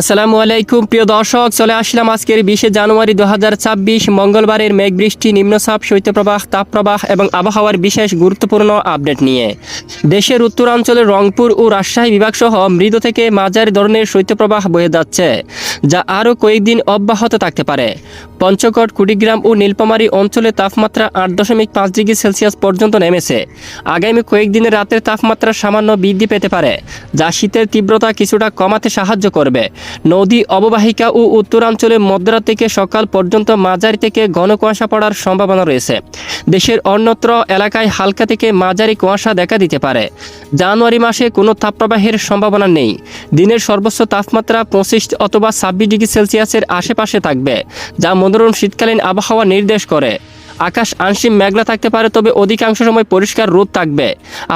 আসসালামু আলাইকুম, প্রিয় দর্শক, চলে আসলাম আজকের বিশে জানুয়ারি দু ছাব্বিশ, মঙ্গলবারের মেঘবৃষ্টি, নিম্নচাপ, শৈত্যপ্রবাহ, তাপপ্রবাহ এবং আবহাওয়ার বিশেষ গুরুত্বপূর্ণ আপডেট নিয়ে। দেশের উত্তরাঞ্চলের রংপুর ও রাজশাহী বিভাগ সহ মৃদু থেকে মাঝারি ধরনের শৈত্যপ্রবাহ বয়ে যাচ্ছে, যা আরও কয়েকদিন অব্যাহত থাকতে পারে। পঞ্চগড়, কুড়িগ্রাম ও নীলপামারী অঞ্চলে তাপমাত্রা আট দশমিক পাঁচ ডিগ্রি সেলসিয়াস পর্যন্ত নেমেছে। আগামী কয়েকদিনের রাতের তাপমাত্রা সামান্য বৃদ্ধি পেতে পারে, যা শীতের তীব্রতা কিছুটা কমাতে সাহায্য করবে। নদী অববাহিকা ও উত্তরাঞ্চলে মধ্যরাত থেকে সকাল পর্যন্ত মাঝারি থেকে ঘন কুয়াশা পড়ার সম্ভাবনা রয়েছে। দেশের অন্যত্র এলাকায় হালকা থেকে মাঝারি কুয়াশা দেখা দিতে পারে। জানুয়ারি মাসে কোনো তাপপ্রবাহের সম্ভাবনা নেই। দিনের সর্বোচ্চ তাপমাত্রা পঁচিশ অথবা ছাব্বিশ ডিগ্রি সেলসিয়াসের আশেপাশে থাকবে, যা মনোরম শীতকালীন আবহাওয়া নির্দেশ করে। আকাশ আংশিক মেঘলা থাকতে পারে, তবে অধিকাংশ সময় পরিষ্কার রোদ থাকবে।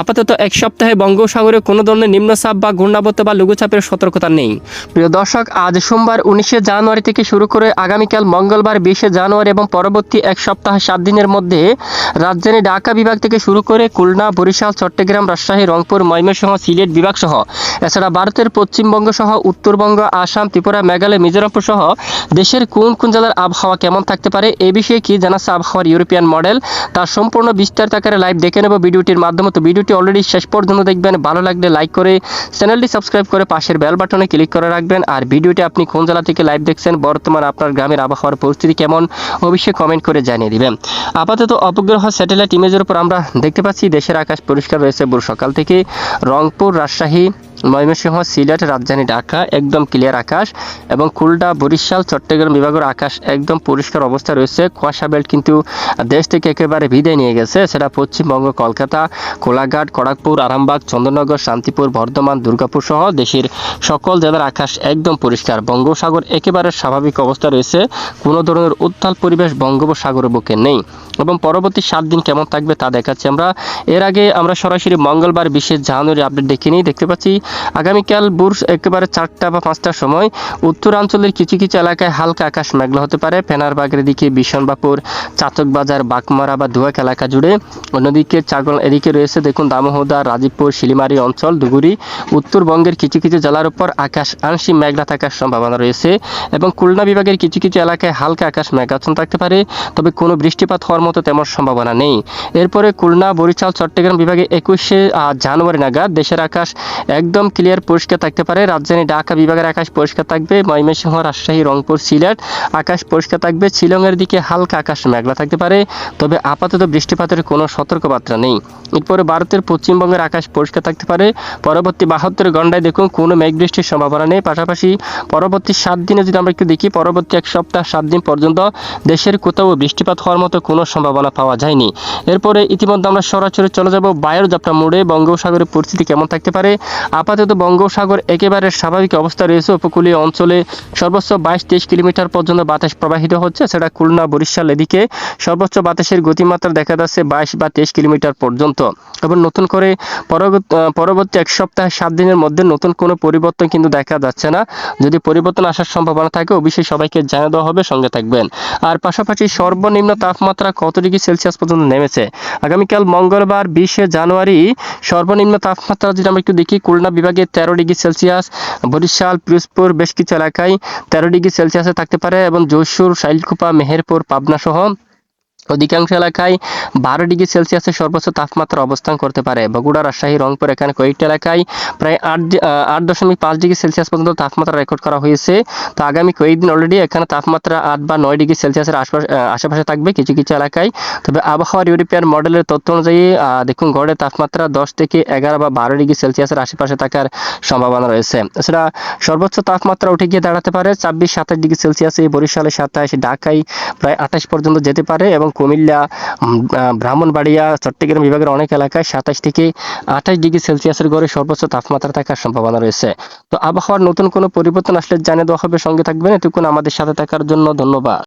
আপাতত এক সপ্তাহে বঙ্গোপসাগরে কোনো ধরনের নিম্নচাপ বা ঘূর্ণাবর্ত বা লঘুচাপের সতর্কতা নেই। প্রিয় দর্শক, আজ সোমবার উনিশে জানুয়ারি থেকে শুরু করে আগামীকাল মঙ্গলবার, বিশে জানুয়ারি এবং পরবর্তী এক সপ্তাহ সাত দিনের মধ্যে রাজধানী ঢাকা বিভাগ থেকে শুরু করে খুলনা, বরিশাল, চট্টগ্রাম, রাজশাহী, রংপুর, ময়মনসিংহ, সিলেট বিভাগ সহ এছাড়া ভারতের পশ্চিমবঙ্গ সহ উত্তরবঙ্গ, আসাম, ত্রিপুরা, মেঘালয় মিজোরামপুর সহ দেশের কোন কোন জেলার আবহাওয়া কেমন থাকতে পারে, এ বিষয়ে কি জানাচ্ছে আবহাওয়ার ইউরোপিয়ান মডেল। তার সম্পূর্ণ বিস্তারিত আকারে লাইভ দেখে নেব ভিডিওটির মাধ্যমে। তো ভিডিওটি অলরেডি শেষ পর্যন্ত দেখবেন। ভালো লাগলে লাইক করে চ্যানেলটি সাবস্ক্রাইব করে পাশের বেল বাটনে ক্লিক করে রাখবেন। আর ভিডিওটি আপনি কোন জেলা থেকে লাইভ দেখছেন, বর্তমান আপনার গ্রামের আবহাওয়ার পরিস্থিতি কেমন, অবশ্যই কমেন্ট করে জানিয়ে দিবেন। আপাতত অপগ্রহ স্যাটেলাইট ইমেজের উপর আমরা দেখতে পাচ্ছি। দেশের আকাশ পরিষ্কার রয়েছে। ভোর সকাল থেকে রংপুর, রাজশাহী ময়মনসিংহ, সিলেট, রাজধানী ঢাকা, একদম ক্লিয়ার আকাশ এবং খুলনা, বরিশাল, চট্টগ্রাম বিভাগের আকাশ একদম পরিষ্কার অবস্থা রয়েছে। কুয়াশা বেল্ট কিন্তু দেশ থেকে একেবারে বিদায় নিয়ে গেছে। সেটা পশ্চিমবঙ্গ, কলকাতা, কোলাঘাট খড়গপুর আরামবাগ, চন্দননগর, শান্তিপুর, বর্ধমান, দুর্গাপুর সহ দেশের সকল জেলার আকাশ একদম পরিষ্কার। বঙ্গোসাগর একেবারে স্বাভাবিক অবস্থা রয়েছে। কোনো ধরনের উত্তাল পরিবেশ বঙ্গোপসাগরের বুকে নেই। এবং পরবর্তী সাত দিন কেমন থাকবে তা দেখাচ্ছি আমরা। এর আগে আমরা সরাসরি মঙ্গলবার বিশে জানুয়ারি আপডেট দেখে নিই। দেখতে পাচ্ছি, আগামীকাল বুর্স একেবারে চারটা বা পাঁচটার সময় উত্তরাঞ্চলের কিছু কিছু এলাকায় হালকা আকাশ মেঘলা হতে পারে। ফেনারবাগের দিকে বিশনবাপুর, চাতকবাজার বাকমারা বা দুয়াক এলাকা জুড়ে। অন্যদিকে চাগল এদিকে রয়েছে, দেখুন, দামোহদা, রাজীবপুর, শিলিমারি অঞ্চল দুগুরি উত্তরবঙ্গের কিছু কিছু জেলার উপর আকাশ আংশিক মেঘলা থাকার সম্ভাবনা রয়েছে এবং খুলনা বিভাগের কিছু কিছু এলাকায় হালকা আকাশ মেঘাচ্ছন্ন থাকতে পারে। তবে কোনো বৃষ্টিপাত হওয়ার মতো তেমন সম্ভাবনা নেই। এরপরে খুলনা, বরিশাল, চট্টগ্রাম বিভাগে একুশে জানুয়ারি নাগাদ দেশের আকাশ একদম ক্লিয়ার পরিষ্কার থাকতে পারে। রাজধানী ঢাকা বিভাগের আকাশ পরিষ্কার থাকবে। ময়মনসিংহ, রাজশাহী, রংপুর, সিলেট আকাশ পরিষ্কার থাকবে। শিলংয়ের দিকে হালকা আকাশ মেঘলা থাকতে পারে। তবে আপাতত বৃষ্টিপাতের কোনো সতর্কবার্তা নেই। এরপরে ভারতের পশ্চিমবঙ্গের আকাশ পরিষ্কার থাকতে পারে। পরবর্তী বাহাত্তর ঘন্টায় দেখুন কোনো মেঘ বৃষ্টির সম্ভাবনা নেই। পাশাপাশি পরবর্তী সাত দিনে যদি আমরা একটু দেখি, পরবর্তী এক সপ্তাহ, সাত দিন পর্যন্ত দেশের কোথাও বৃষ্টিপাত হওয়ার মতো কোনো সম্ভাবনা পাওয়া যায়নি। এরপরে ইতিমধ্যে আমরা সরাসরি চলে যাব বায়ুর যাত্রা মোড়ে। বঙ্গোপসাগরের পরিস্থিতি কেমন থাকতে পারে? আপাতত বঙ্গোপসাগর একেবারে স্বাভাবিক অবস্থা রয়েছে উপকূলীয় অঞ্চলে। সর্বোচ্চ বাইশ তেইশ কিলোমিটার পর্যন্ত বাতাস প্রবাহিত হচ্ছে। সেটা খুলনা, বরিশাল এদিকে। সর্বোচ্চ বাতাসের গতিমাত্রা দেখা যাচ্ছে বাইশ বা তেইশ কিলোমিটার পর্যন্ত। এবং নতুন করে পরবর্তী এক সপ্তাহ সাত দিনের মধ্যে নতুন কোনো পরিবর্তন কিন্তু দেখা যাচ্ছে না। যদি পরিবর্তন আসার সম্ভাবনা থাকে, অবশ্যই সবাইকে জানিয়ে দেওয়া হবে। সঙ্গে থাকবেন। আর পাশাপাশি সর্বনিম্ন তাপমাত্রা কত ডিগ্রি সেলসিয়াস পর্যন্ত নেমেছে। আগামীকাল মঙ্গলবার বিশে জানুয়ারি সর্বনিম্ন তাপমাত্রা যদি আমরা একটু দেখি, খুলনা বিভাগে তেরো ডিগ্রি সেলসিয়াস, বরিশাল, পিরোজপুর বেশ কিছু এলাকায় তেরো ডিগ্রি সেলসিয়াসে থাকতে পারে এবং যশোর, শাইলকুপা, মেহেরপুর পাবনা সহ অধিকাংশ এলাকায় বারো ডিগ্রি সেলসিয়াসের সর্বোচ্চ তাপমাত্রা অবস্থান করতে পারে। বগুড়া, রাজশাহী, রংপুর এখানে কয়েকটি এলাকায় প্রায় আট আট দশমিক পাঁচ ডিগ্রি সেলসিয়াস পর্যন্ত তাপমাত্রা রেকর্ড করা হয়েছে। তো আগামী কয়েকদিন অলরেডি এখানে তাপমাত্রা আট বা নয় ডিগ্রি সেলসিয়াসের আশপাশ থাকবে কিছু কিছু এলাকায়। তবে আবহাওয়ার ইউরোপিয়ান মডেলের তথ্য অনুযায়ী দেখুন, গড়ে তাপমাত্রা দশ থেকে এগারো বা বারো ডিগ্রি সেলসিয়াসের আশেপাশে থাকার সম্ভাবনা রয়েছে। এছাড়া সর্বোচ্চ তাপমাত্রা উঠে গিয়ে দাঁড়াতে পারে ছাব্বিশ সাতাশ ডিগ্রি সেলসিয়াসে বরিশালে সাতাশ, ঢাকায় প্রায় আঠাশ পর্যন্ত যেতে পারে এবং কুমিল্লা ব্রাহ্মণবাড়িয়া, চট্টগ্রাম বিভাগের অনেক এলাকায় সাতাশ থেকে আঠাশ ডিগ্রি সেলসিয়াসের গড়ে সর্বোচ্চ তাপমাত্রা থাকার সম্ভাবনা রয়েছে। তো আবহাওয়ার নতুন কোনো পরিবর্তন আসলে জানিয়ে দেওয়া হবে। সঙ্গে থাকবেন। এটুকুন আমাদের সাথে থাকার জন্য ধন্যবাদ।